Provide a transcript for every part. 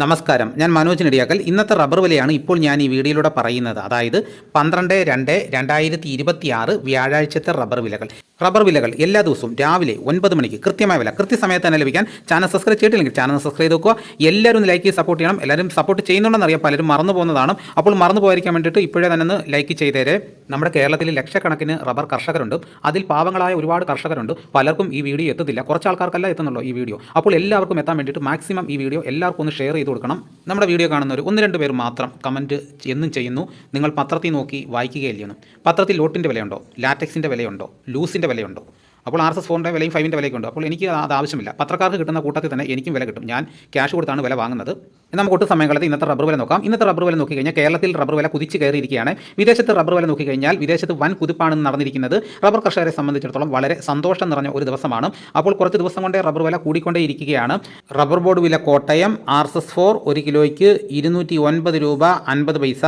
നമസ്കാരം. ഞാൻ മനോജ് നെടിയാക്കൽ. ഇന്നത്തെ റബ്ബർ വിലയാണ് ഇപ്പോൾ ഞാൻ ഈ വീഡിയോയിലൂടെ പറയുന്നത്. അതായത് പന്ത്രണ്ട് രണ്ട് രണ്ടായിരത്തി ഇരുപത്തി ആറ് വ്യാഴാഴ്ചത്തെ റബ്ബർ വിലകൾ. റബ്ബർ വിലകൾ എല്ലാ ദിവസവും രാവിലെ ഒൻപത് മണിക്ക് കൃത്യമായ വില കൃത്യസമയത്ത് തന്നെ ലഭിക്കാൻ ചാനൽ സബ്സ്ക്രൈബ് ചെയ്തിട്ടില്ലെങ്കിൽ ചാനൽ സബ്സ്ക്രൈബ് ചെയ്ത് നോക്കുക. എല്ലാവരും ഒന്ന് ലൈക്ക് ചെയ്ത് സപ്പോർട്ട് ചെയ്യണം. എല്ലാവരും സപ്പോർട്ട് ചെയ്യുന്നുണ്ടെന്ന് അറിയാം പലരും മറന്നു പോകുന്നതാണ്. അപ്പോൾ മറന്നു പോയിരിക്കാൻ വേണ്ടിയിട്ട് ഇപ്പോഴേ തന്നെ ഒന്ന് ലൈക്ക് ചെയ്തേരെ. നമ്മുടെ കേരളത്തിൽ ലക്ഷക്കണക്കിന് റബ്ബർ കർഷകരുണ്ട്. അതിൽ പാവങ്ങളായ ഒരുപാട് കർഷകരുണ്ട്. പലർക്കും ഈ വീഡിയോ എത്തത്തില്ല കുറച്ച് ആൾക്കാർക്കല്ല എത്തുന്നുള്ളൂ ഈ വീഡിയോ. അപ്പോൾ എല്ലാവർക്കും എത്താൻ വേണ്ടിയിട്ട് മാക്സിമം ഈ വീഡിയോ എല്ലാവർക്കും ഒന്ന് ഷെയർ ചെയ്ത് കൊടുക്കണം. നമ്മുടെ വീഡിയോ കാണുന്നവർ ഒന്ന് രണ്ട് പേർ മാത്രം കമന്റ് എന്നും ചെയ്യുന്നു. നിങ്ങൾ പത്രത്തിൽ നോക്കി വായിക്കുകയില്ലെന്നും പത്രത്തിൽ ലോട്ടിന്റെ വിലയുണ്ടോ? ലാറ്റക്സിന്റെ വിലയുണ്ടോ? ലൂസിന്റെ വിലയുണ്ടോ. അപ്പോൾ ആർ എസ് എസ് വിലയും ഫൈവിന്റെ വിലയൊക്കെ ഉണ്ട്. അപ്പോൾ എനിക്ക് അത് ആവശ്യമില്ല. പത്രക്കാർക്ക് കിട്ടുന്ന കൂട്ടത്തിൽ തന്നെ എനിക്കും വില കിട്ടും. ഞാൻ ക്യാഷ് കൊടുത്താണ് വില വാങ്ങുന്നത്. നമുക്ക് ഒട്ടും സമയങ്ങളിൽ ഇന്നത്തെ റബ്ബർ വില നോക്കാം. ഇന്നത്തെ റബ്ബർ വില നോക്കിക്കഴിഞ്ഞാൽ കേരളത്തിൽ റബ്ബർ വില കുതിച്ച് കയറിയിരിക്കുകയാണ്. വിദേശത്ത് റബ്ബർ വില നോക്കിക്കഴിഞ്ഞാൽ വിദേശത്ത് വൻ കുതിപ്പാണ് നടന്നിരിക്കുന്നത് റബ്ബർ കർഷകരെ സംബന്ധിച്ചിടത്തോളം വളരെ സന്തോഷം നിറഞ്ഞ ഒരു ദിവസമാണ്. അപ്പോൾ കുറച്ച് ദിവസം കൊണ്ടേ റബ്ബർ വില കൂടിക്കൊണ്ടേ ഇരിക്കുകയാണ് റബ്ബർ ബോർഡ് വില Kottayam R S S four ഒരു കിലോയ്ക്ക് ഇരുന്നൂറ്റി ഒൻപത് രൂപ അൻപത് പൈസ.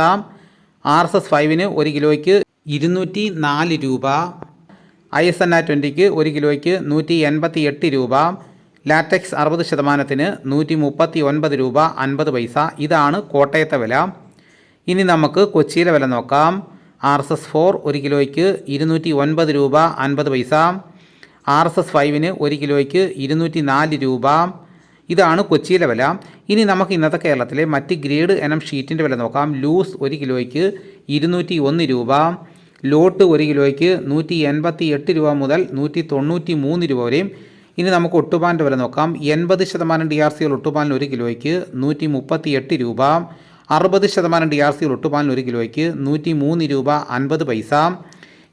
ആർ എസ് എസ് ഫൈവിന് ഒരു കിലോയ്ക്ക് ഇരുന്നൂറ്റി നാല് രൂപ. ഐ എസ് എൻ ആ ട്വന്റിക്ക് ഒരു കിലോയ്ക്ക് നൂറ്റി എൺപത്തി എട്ട് രൂപ ലാറ്റക്സ് അറുപത് ശതമാനത്തിന് നൂറ്റി മുപ്പത്തി ഒൻപത് രൂപ അൻപത് പൈസ. ഇതാണ് കോട്ടയത്തെ വില. ഇനി നമുക്ക് കൊച്ചിയിലെ വില നോക്കാം. ആർ എസ് എസ് ഫോർ ഒരു കിലോയ്ക്ക് ഇരുന്നൂറ്റി ഒൻപത് രൂപ അൻപത് പൈസ. ആർ എസ് എസ് ഫൈവിന് ഒരു കിലോയ്ക്ക് ഇരുന്നൂറ്റി നാല് രൂപ. ഇതാണ് കൊച്ചിയിലെ വില. ഇനി നമുക്ക് ഇന്നത്തെ കേരളത്തിലെ മറ്റ് ഗ്രേഡ് എനം ഷീറ്റിന്റെ വില നോക്കാം. ലൂസ് ഒരു കിലോയ്ക്ക് ഇരുന്നൂറ്റി ഒന്ന് രൂപ. ലോട്ട് ഒരു കിലോയ്ക്ക് നൂറ്റി എൺപത്തി എട്ട് രൂപ മുതൽ നൂറ്റി തൊണ്ണൂറ്റി മൂന്ന് രൂപ വരെയും. ഇനി നമുക്ക് ഒട്ടുപാലിന്റെ വില നോക്കാം. എൺപത് ശതമാനം ഡി ആർ സികൾ ഒട്ടുപാലിന് ഒരു കിലോയ്ക്ക് നൂറ്റി മുപ്പത്തി എട്ട് രൂപ. അറുപത് ശതമാനം ഡി ആർ സികൾ ഒട്ടുപാലിന് ഒരു കിലോയ്ക്ക് നൂറ്റി മൂന്ന് രൂപ അൻപത് പൈസ.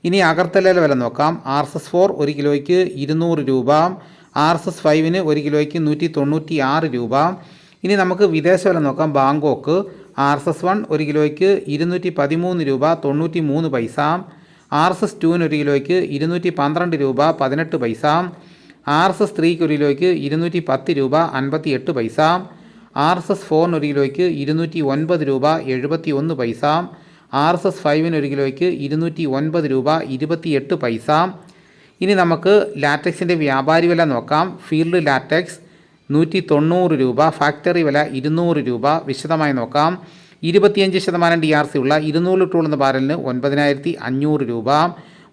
ഇനി അകർത്തലയിലെ വില നോക്കാം. ആർ എസ് എസ് ഫോർ ഒരു കിലോയ്ക്ക് ഇരുന്നൂറ് രൂപ. ആർ എസ് എസ് ഫൈവിന് ഒരു കിലോയ്ക്ക് നൂറ്റി തൊണ്ണൂറ്റി ആറ് രൂപ. ഇനി നമുക്ക് വിദേശ വില നോക്കാം. Bangkok R S S one ഒരു കിലോയ്ക്ക് ഇരുന്നൂറ്റി പതിമൂന്ന് രൂപ തൊണ്ണൂറ്റി മൂന്ന് പൈസ. ആർ എസ് എസ് ടുവിന് ഒരു കിലോയ്ക്ക് ഇരുന്നൂറ്റി പന്ത്രണ്ട് രൂപ പതിനെട്ട് പൈസ. ആർ എസ് എസ് ത്രീക്ക് ഒരു കിലോയ്ക്ക് ഇരുന്നൂറ്റി പത്ത് രൂപ അൻപത്തി എട്ട് പൈസ. ആർ എസ് എസ് ഫോറിന് ഒരു കിലോയ്ക്ക് ഇരുന്നൂറ്റി ഒൻപത് രൂപ എഴുപത്തി ഒന്ന് പൈസ. ആർ എസ് എസ് ഫൈവിന് ഒരു കിലോയ്ക്ക് ഇരുന്നൂറ്റി ഒൻപത് രൂപ ഇരുപത്തി എട്ട് പൈസ. ഇനി നമുക്ക് ലാറ്റക്സിന്റെ വ്യാപാരി വില നോക്കാം. ഫീൽഡ് ലാറ്റക്സ് നൂറ്റി തൊണ്ണൂറ് രൂപ ഫാക്ടറി വില ഇരുന്നൂറ് രൂപ. വിശദമായി നോക്കാം. ഇരുപത്തിയഞ്ച് ശതമാനം ഡി ആർ സി ഉള്ള ഇരുന്നൂറ് ലിറ്റർ ഉള്ളുന്ന ബാരലിന് ഒൻപതിനായിരത്തി അഞ്ഞൂറ് രൂപ.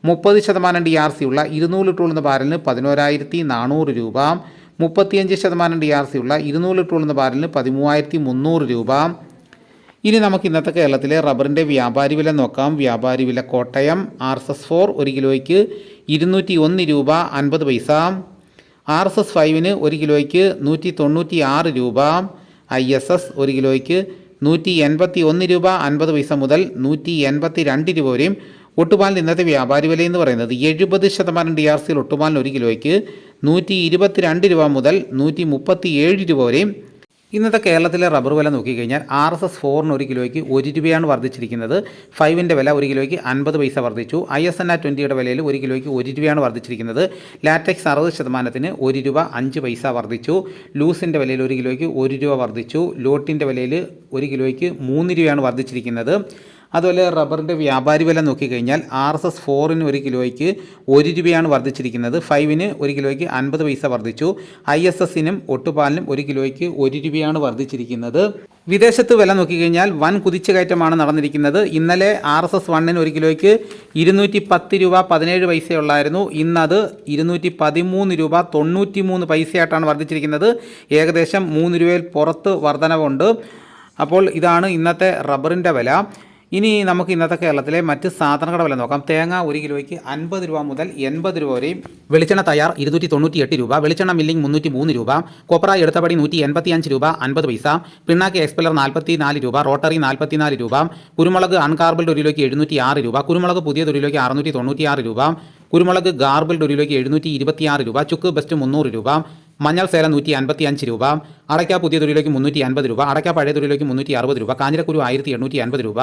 മുപ്പത് ശതമാനം ഡി ആർ സി ഉള്ള ഇരുന്നൂറ് ലിറ്റർ ഉള്ളുന്ന ബാരലിന് പതിനോരായിരത്തി നാനൂറ് രൂപ. മുപ്പത്തിയഞ്ച് ശതമാനം ഡി ആർ സി ഉള്ള ഇരുന്നൂറ് ലിറ്റർ ഉള്ളുന്ന ബാരലിന് പതിമൂവായിരത്തി മുന്നൂറ് രൂപ. ഇനി നമുക്ക് ഇന്നത്തെ കേരളത്തിലെ റബ്ബറിന്റെ വ്യാപാരി വില നോക്കാം. വ്യാപാരി വില Kottayam R S S four ഒരു കിലോയ്ക്ക് ഇരുന്നൂറ്റി ഒന്ന് രൂപ അൻപത് പൈസ. ആർ എസ് എസ് ഫൈവിന് ഒരു കിലോയ്ക്ക് നൂറ്റി തൊണ്ണൂറ്റി ആറ് രൂപ ഐ എസ് എസ് ഒരു കിലോയ്ക്ക് നൂറ്റി എൺപത്തി ഒന്ന് രൂപ അൻപത് പൈസ മുതൽ നൂറ്റി എൺപത്തി രണ്ട് രൂപ വരെയും ഒട്ടുപാലിന് ഇന്നത്തെ വ്യാപാരി വില എന്ന് പറയുന്നത് എഴുപത് ശതമാനം ഡി ആർ സിയിൽ ഒട്ടുപാലിന് ഒരു കിലോയ്ക്ക് നൂറ്റി ഇരുപത്തി രണ്ട് രൂപ മുതൽ നൂറ്റി മുപ്പത്തി ഏഴ് രൂപ വരെയും ഇന്നത്തെ കേരളത്തിലെ റബ്ബർ വില നോക്കിക്കഴിഞ്ഞാൽ ആർ എസ് എസ് ഫോറിന് ഒരു കിലോയ്ക്ക് ഒരു രൂപയാണ് വർദ്ധിച്ചിരിക്കുന്നത്. ഫൈവിന്റെ വില ഒരു കിലോയ്ക്ക് അൻപത് പൈസ വർദ്ധിച്ചു. ഐ എസ് എൻ ആർ ട്വന്റിയുടെ വിലയിൽ ഒരു കിലോയ്ക്ക് ഒരു രൂപയാണ് വർദ്ധിച്ചിരിക്കുന്നത്. ലാറ്റക്സ് അറുപത് ശതമാനത്തിന് ഒരു രൂപ അഞ്ച് പൈസ വർദ്ധിച്ചു. ലൂസിന്റെ വിലയിൽ ഒരു കിലോയ്ക്ക് ഒരു രൂപ വർദ്ധിച്ചു. ലോട്ടിന്റെ വിലയിൽ ഒരു കിലോയ്ക്ക് മൂന്ന് രൂപയാണ് വർദ്ധിച്ചിരിക്കുന്നത്. അതുപോലെ റബ്ബറിന്റെ വ്യാപാരി വില നോക്കിക്കഴിഞ്ഞാൽ ആർ എസ് എസ് ഫോറിന് ഒരു കിലോയ്ക്ക് ഒരു രൂപയാണ് വർദ്ധിച്ചിരിക്കുന്നത്. ഫൈവിന് ഒരു കിലോയ്ക്ക് അൻപത് പൈസ വർദ്ധിച്ചു. ഐ എസ് എസിനും ഒട്ടുപാലിനും ഒരു കിലോയ്ക്ക് ഒരു രൂപയാണ് വർദ്ധിച്ചിരിക്കുന്നത്. വിദേശത്ത് വില നോക്കിക്കഴിഞ്ഞാൽ വൻ കുതിച്ചുകയറ്റമാണ് നടന്നിരിക്കുന്നത്. ഇന്നലെ ആർ എസ് എസ് വണ്ണിന് ഒരു കിലോയ്ക്ക് ഇരുന്നൂറ്റി പത്ത് രൂപ പതിനേഴ് പൈസയുള്ളായിരുന്നു. ഇന്നത് ഇരുന്നൂറ്റി പതിമൂന്ന് രൂപ തൊണ്ണൂറ്റി മൂന്ന് പൈസയായിട്ടാണ് വർദ്ധിച്ചിരിക്കുന്നത്. ഏകദേശം മൂന്ന് രൂപയിൽ പുറത്ത് വർധനവുണ്ട്. അപ്പോൾ ഇതാണ് ഇന്നത്തെ റബ്ബറിന്റെ വില. ഇനി നമുക്ക് ഇന്നത്തെ കേരളത്തിലെ മറ്റ് സാധനങ്ങളുടെ വില നോക്കാം. തേങ്ങ ഒരു കിലോയ്ക്ക് അൻപത് രൂപ മുതൽ എൺപത് രൂപ വരെയും വെളിച്ചെണ്ണ തയ്യാർ ഇരുന്നൂറ്റി തൊണ്ണൂറ്റി എട്ട് രൂപ വെളിച്ചെണ്ണ മില്ലിംഗ് മുന്നൂറ്റി മൂന്ന് രൂപ കൊപ്ര എടുത്തപടി നൂറ്റി എൺപത്തി അഞ്ച് രൂപ അൻപത് പൈസ പിണ്ണാക്ക് എക്സ്പെല്ലർ നാൽപ്പത്തി നാല് രൂപ റോട്ടറി നാൽപ്പത്തി നാല് രൂപ കുരുമുളക് അൺകാർബിൾഡ് ഒരു കിലോയ്ക്ക് എഴുന്നൂറ്റി ആറ് രൂപ കുരുമുളക് പുതിയ കിലോയ്ക്ക് അറുന്നൂറ്റി തൊണ്ണൂറ്റി ആറ് രൂപ കുരുമുളക് ഗാർബിൾഡ് ഒരു കിലോയ്ക്ക് എഴുന്നൂറ്റി ഇരുപത്തിയാറ് രൂപ ചുക്ക് ബെസ്റ്റ് മുന്നൂറ് രൂപ മഞ്ഞൾ സേല നൂറ്റി അൻപത്തി അഞ്ച് രൂപ അടയ്ക്ക പുതിയ തൊഴിലേക്ക് മുന്നൂറ്റി അൻപത് രൂപ അടയ്ക്ക പഴയ തൊഴിലേക്ക് മുന്നൂറ്റി അറുപത് രൂപ കാഞ്ഞിരക്കുരു ആയിരത്തി എണ്ണൂറ്റി അൻപത് രൂപ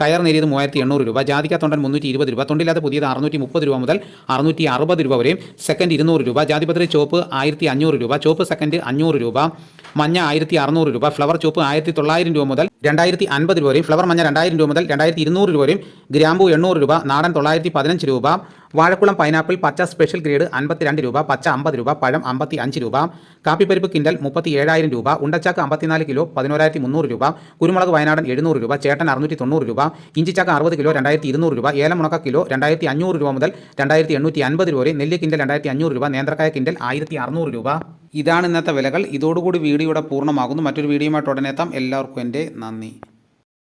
കയർ നേരിയത് മൂവായിരത്തി എണ്ണൂറ് രൂപ ജാതിക്ക തൊണ്ടൻ മുന്നൂറ്റി ഇരുപത് രൂപ തൊണ്ടില്ലാത്ത പുതിയത് അറുന്നൂറ്റി മുപ്പത് രൂപ മുതൽ അറുന്നൂറ്റി അറുപത് രൂപ വരെയും സെക്കൻഡ് ഇരുന്നൂറ് രൂപ ജാതിപത്രി ചോപ്പ് ആയിരത്തി അഞ്ഞൂറ് രൂപ ചോപ്പ് സെക്കൻഡ് അഞ്ഞൂറ് രൂപ മഞ്ഞ ആയിരത്തി അറുന്നൂറ് രൂപ ഫ്ലവർ ചോപ്പ് ആയിരത്തി തൊള്ളായിരം രൂപ മുതൽ രണ്ടായിരത്തി അൻപത് രൂപയും ഫ്ലവർ മഞ്ഞ രണ്ടായിരം രൂപ മുതൽ രണ്ടായിരത്തി ഇരുന്നൂറ് രൂപയും ഗ്രാമ്പു എണ്ണൂറ് രൂപ നാടൻ തൊള്ളായിരത്തി പതിനഞ്ച് രൂപ വാഴക്കുളം പൈനാപ്പിൾ പച്ച സ്പെഷ്യൽ ഗ്രേഡ് അൻപത്തിരണ്ട് രൂപ പച്ച അമ്പത് രൂപ പഴം അമ്പത്തി അഞ്ച് രൂപ കാപ്പിപ്പരിപ്പ് കിൻഡൽ മുപ്പത്തി ഏഴായിരം രൂപ ഉണ്ടച്ചാക്ക് അമ്പത്തിനാല് കിലോ പതിനോരായിരത്തി മുന്നൂറ് രൂപ കുരുമുളക് വയനാടൻ എഴുന്നൂറ് രൂപ ചേട്ടൻ അറുന്നൂറ്റി തൊണ്ണൂറ് രൂപ ഇഞ്ചിച്ചാക്ക് അറുപത് കിലോ രണ്ടായിരത്തി ഇരുന്നൂറ് രൂപ ഏലം മുണക്ക കിലോ രണ്ടായിരത്തി അഞ്ഞൂറ് രൂപ മുതൽ രണ്ടായിരത്തി എണ്ണൂറ്റി അൻപത് രൂപ വരെ നെല്ല് രണ്ടായിരത്തി അഞ്ഞൂറ് രൂപ നേന്ത്രക്കായ കിൻഡൽ ആയിരത്തി അറുന്നൂറ് രൂപ. ഇതാണ് ഇന്നത്തെ വിലകൾ. ഇതോടുകൂടി വീഡിയോയുടെ പൂർണമാകുന്നു. മറ്റൊരു വീഡിയോയുമായിട്ട് ഉടനെ എത്താം. എല്ലാവർക്കും എന്റെ നന്ദി.